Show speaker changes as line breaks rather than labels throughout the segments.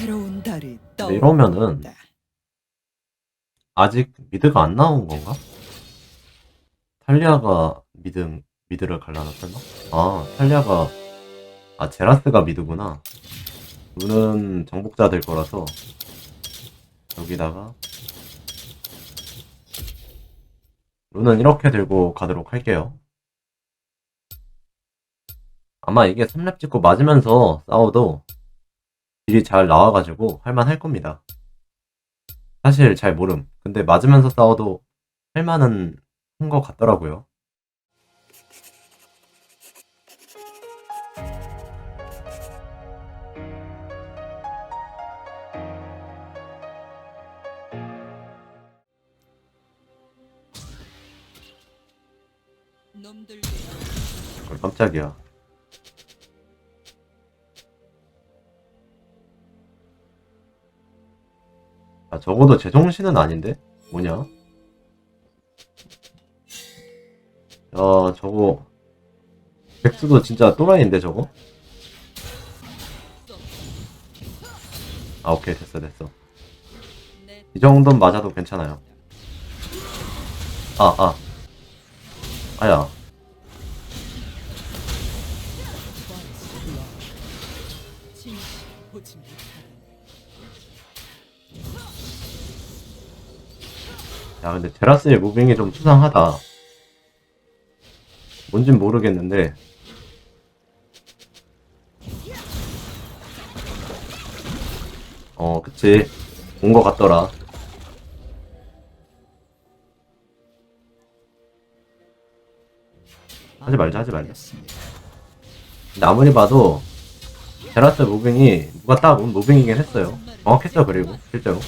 새로운 달이 떠.
이러면은 아직 미드가 안 나온 건가? 탈리아가 미드 미드를 갈라나 설마? 아 탈리아가 아 제라스가 미드구나. 루는 정복자 될 거라서 여기다가 루는 이렇게 들고 가도록 할게요. 아마 이게 3렙 찍고 맞으면서 싸워도 딜이 잘 나와가지고 할만할 겁니다. 사실 잘 모름. 근데 맞으면서 싸워도 할만은 한 것 같더라고요. 어, 깜짝이야. 아, 적어도 제정신은 아닌데? 뭐냐? 야, 저거. 백수도 진짜 또라이인데, 저거? 아, 오케이, 됐어, 됐어. 내이 정도는 맞아도 괜찮아요. 아, 아. 아야. 야, 근데 테라스의 무빙이 좀 수상하다. 뭔진 모르겠는데. 어, 그치. 온 것 같더라. 하지 말자, 하지 말자. 근데 아무리 봐도 테라스 무빙이 누가 딱 온 무빙이긴 했어요. 정확했어, 그리고 실제로.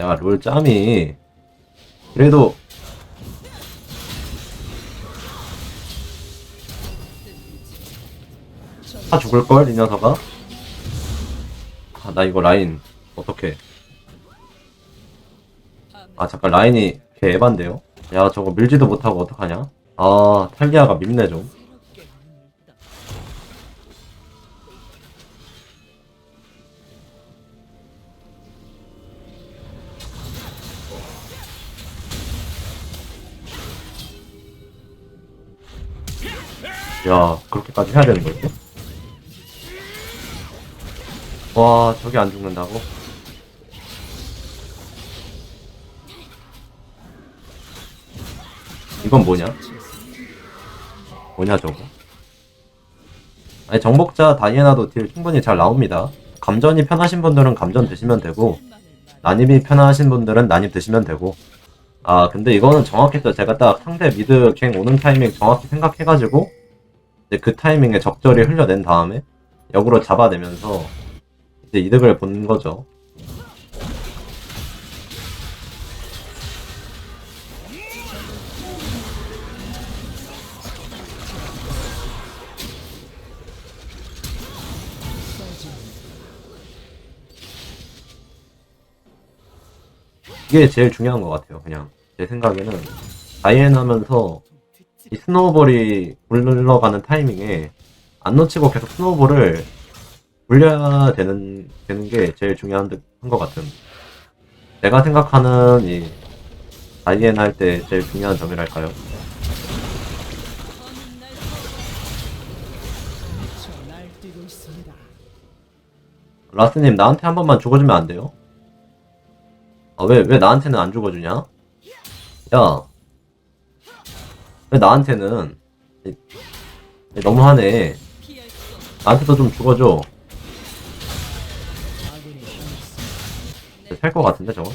야, 롤 짬이. 그래도. 다 죽을걸, 이 녀석아? 아, 나 이거 라인, 어떡해. 아, 잠깐, 라인이 개 에반데요? 야, 저거 밀지도 못하고 어떡하냐? 아, 탈리아가 밉네, 좀. 야, 그렇게까지 해야 되는 거지? 와, 저게 안 죽는다고? 이건 뭐냐? 뭐냐, 저거? 아니, 정복자 다이애나도 딜 충분히 잘 나옵니다. 감전이 편하신 분들은 감전 드시면 되고, 난입이 편하신 분들은 난입 드시면 되고. 아, 근데 이거는 정확했어. 제가 딱 상대 미드 갱 오는 타이밍 정확히 생각해가지고, 이제 그 타이밍에 적절히 흘려낸 다음에 역으로 잡아내면서 이제 이득을 본 거죠. 이게 제일 중요한 것 같아요. 그냥 제 생각에는 다이앤 하면서 이 스노우볼이 굴러가는 타이밍에 안 놓치고 계속 스노우볼을 굴려야 되는, 되는 게 제일 중요한 듯- 한것 같은. 내가 생각하는 이 다이앤 할 때 제일 중요한 점이랄까요? 라스님, 나한테 한 번만 죽어주면 안 돼요? 아, 왜, 왜 나한테는 안 죽어주냐? 야. 왜 나한테는. 너무하네. 나한테도 좀 죽어줘. 살 것 같은데, 저거?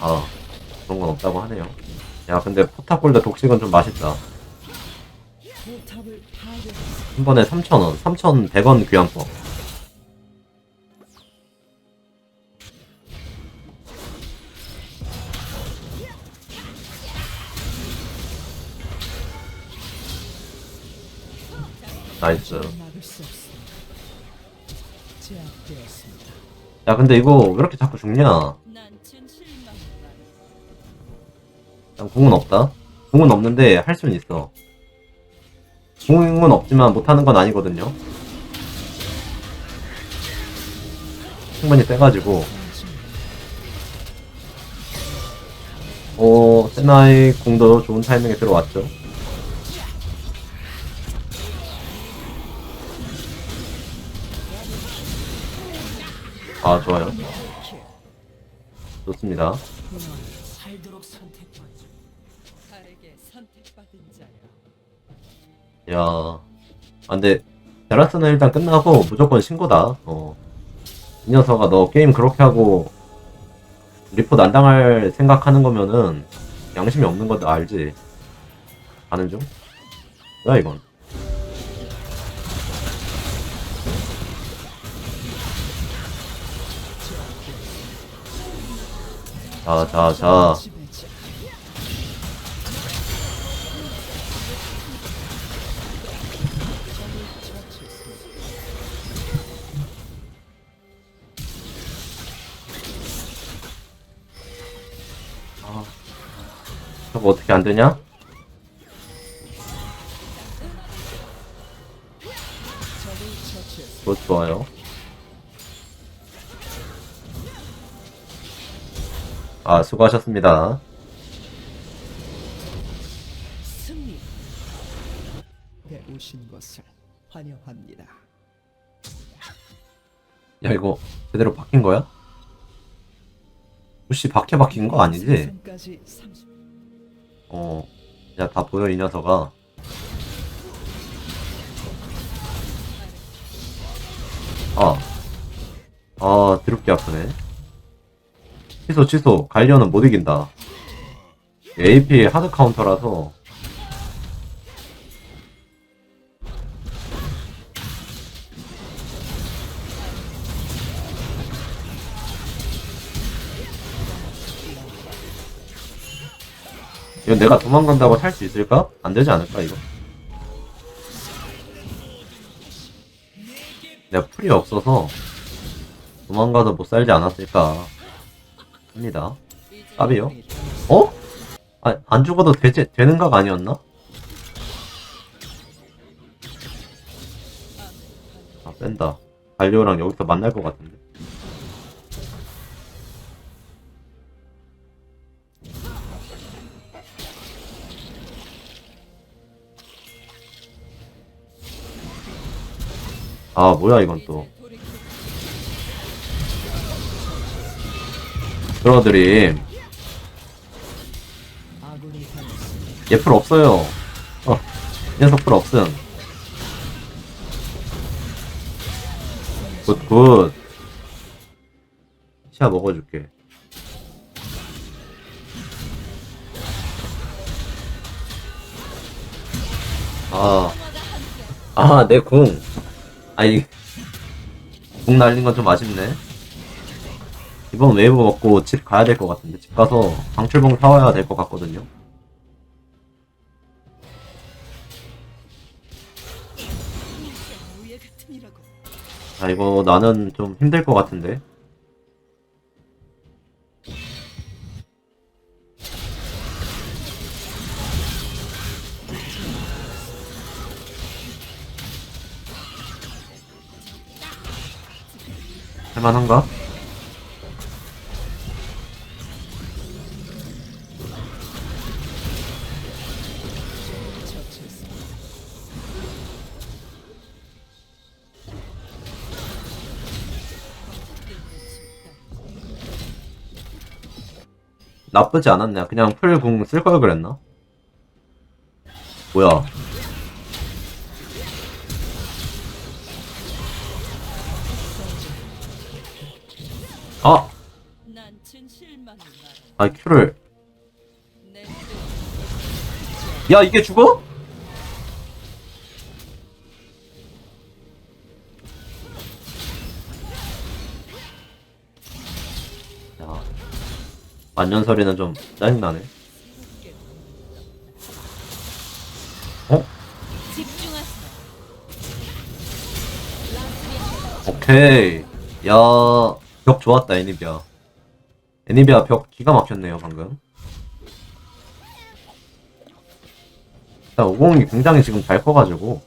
아,
그런 건 없다고 하네요. 야, 근데 포탑골드 독식은 좀 맛있다. 한 번에 3,000원, 3,100원 귀환법. 나이스. 야, 근데 이거 왜 이렇게 자꾸 죽냐?
난
궁은 없다. 공은 없는데 할 수는 있어. 공은 없지만 못하는 건 아니거든요. 충분히 세가지고 어 세나의 공도 좋은 타이밍에 들어왔죠. 아 좋아요. 좋습니다. 야, 아, 근데 데라스는 일단 끝나고 무조건 신고다. 어, 이 녀석아 너 게임 그렇게 하고 리포트 안 당할 생각하는 거면은 양심이 없는 것도 알지. 아는 중? 뭐야 이건? 자, 자, 자. 아, 저거 어떻게 안 되냐?
처치했습니다.
그거 좋아요. 아, 수고하셨습니다.
승리.
내 오신 것을 환영합니다.
야, 이거 제대로 박힌 거야? 혹시 박혀 박힌 거 아니지?
생선까지 30.
어, 야, 다 보여, 이 녀석아. 아, 아, 드럽게 아프네. 취소, 취소. 갈리오는 못 이긴다. AP 하드 카운터라서. 이거 내가 도망간다고 살 수 있을까? 안 되지 않을까, 이거? 내가 풀이 없어서 도망가도 못 살지 않았을까 합니다. 까비요? 어? 아, 안 죽어도 되지, 되는 각 아니었나? 아, 뺀다. 갈리오랑 여기서 만날 것 같은데. 아, 뭐야, 이건 또.
돌이킬
끌어들임.
아군이 당했습니다.
얘풀 없어요. 어, 이 녀석 풀 없음. 굿, 굿. 시야 먹어줄게. 아, 아, 내 궁. 아이, 궁 날린 건 좀 아쉽네. 이번 웨이브 먹고 집 가야 될 것 같은데 집 가서 방출봉 사와야 될 것 같거든요.
같으니라고.
아 이거 나는 좀 힘들 것 같은데. 할만한가? 나쁘지 않았네. 그냥 풀궁 쓸 걸 그랬나? 뭐야? 아! 아 큐를 내야 이게 죽어? 만년설이는 좀 짜증나네. 어? 오케이. 야 벽 좋았다 애니비아. 애니비아 벽 기가 막혔네요 방금. 일단 오공이 굉장히 지금 잘 커가지고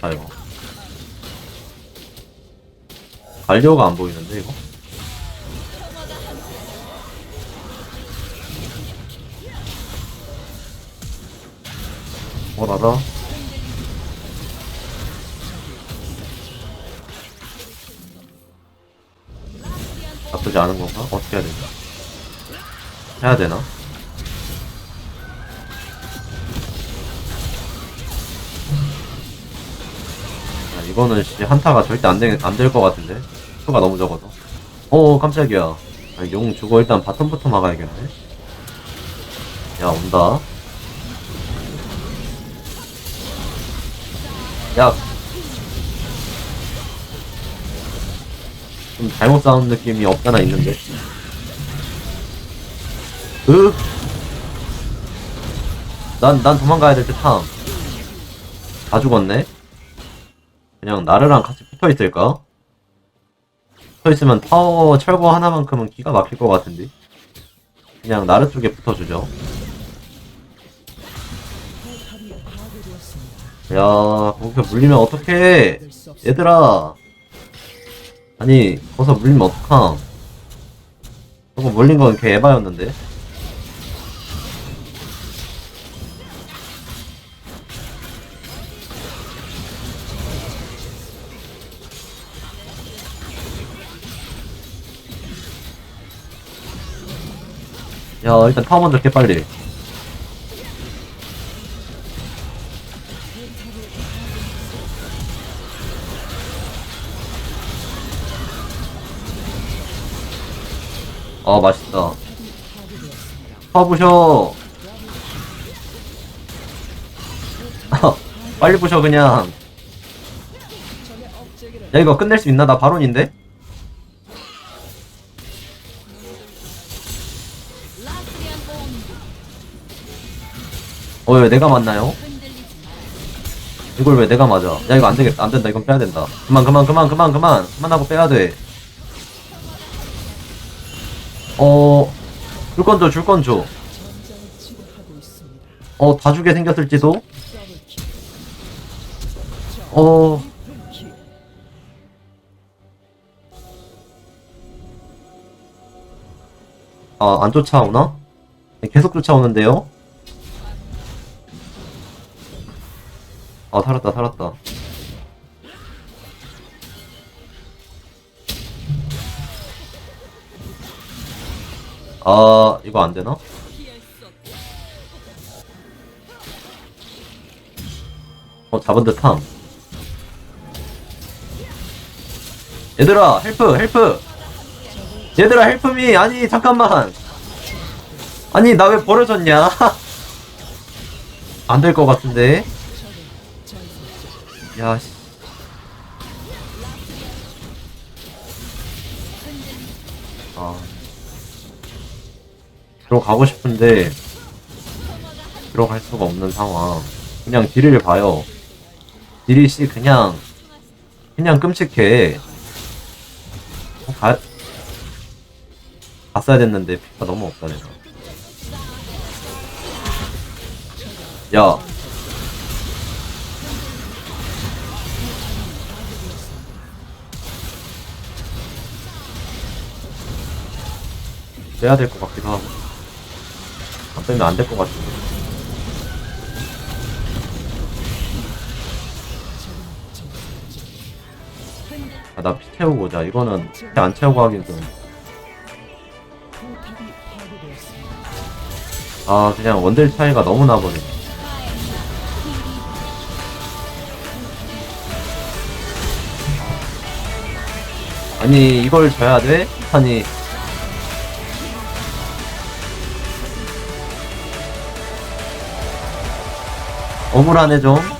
아 이거 갈리오가 안 보이는데 이거? 어 나다 나쁘지 않은 건가? 어떻게 해야 되나? 해야 되나? 이거는 씨 한타가 절대 안될안될 것 같은데 수가 너무 적어서. 어 깜짝이야. 아, 용 주고 일단 바텀부터 막아야겠네. 야 온다. 야. 좀 잘못 싸운 느낌이 없잖아 있는데. 으. 난, 난 도망가야 될 듯 함. 다 죽었네? 그냥 나르랑 같이 붙어 있을까? 붙어 있으면 타워 철거 하나만큼은 기가 막힐 것 같은데. 그냥 나르 쪽에 붙어주죠. 야, 거기서 물리면 어떡해! 얘들아! 아니, 거기서 물리면 어떡함? 저거 물린 건걔 에바였는데? 야, 일단 타워 먼저 개 빨리. 아, 맛있다. 파 부셔. 빨리 부셔, 그냥. 야, 이거 끝낼 수 있나? 나 바론인데? 어, 왜 내가 맞나요? 이걸 왜 내가 맞아? 야, 이거 안 되겠다. 안 된다. 이건 빼야 된다. 그만, 그만, 그만, 그만, 그만. 그만하고 빼야 돼. 어, 줄 건 줘, 줄 건 줘. 어, 다 주게 생겼을지도? 어,
킬.
아, 안 쫓아오나? 계속 쫓아오는데요? 아, 살았다, 살았다. 아, 이거 안 되나?
피할 수 없다.
어, 잡은 듯함. 얘들아, 헬프, 헬프! 얘들아, 헬프미! 아니, 잠깐만! 아니, 나 왜 버려졌냐? 안될 것 같은데? 야, 씨. 아. 들어가고 싶은데, 들어갈 수가 없는 상황. 그냥 딜을 봐요. 딜이 씨, 그냥, 그냥 끔찍해. 어, 가, 갔어야 됐는데, 피가 너무 없다, 내가. 야. 빼야 될 것 같기도 하고. 안 빼면 안 될 것 같은데. 아, 나 피 채우고 오자. 이거는 피 안 채우고 하긴 좀.
포탑이 파괴되었습니다.
아, 그냥 원딜 차이가 너무 나버리네. 아니, 이걸 져야 돼? 아니. 억울하네, 좀.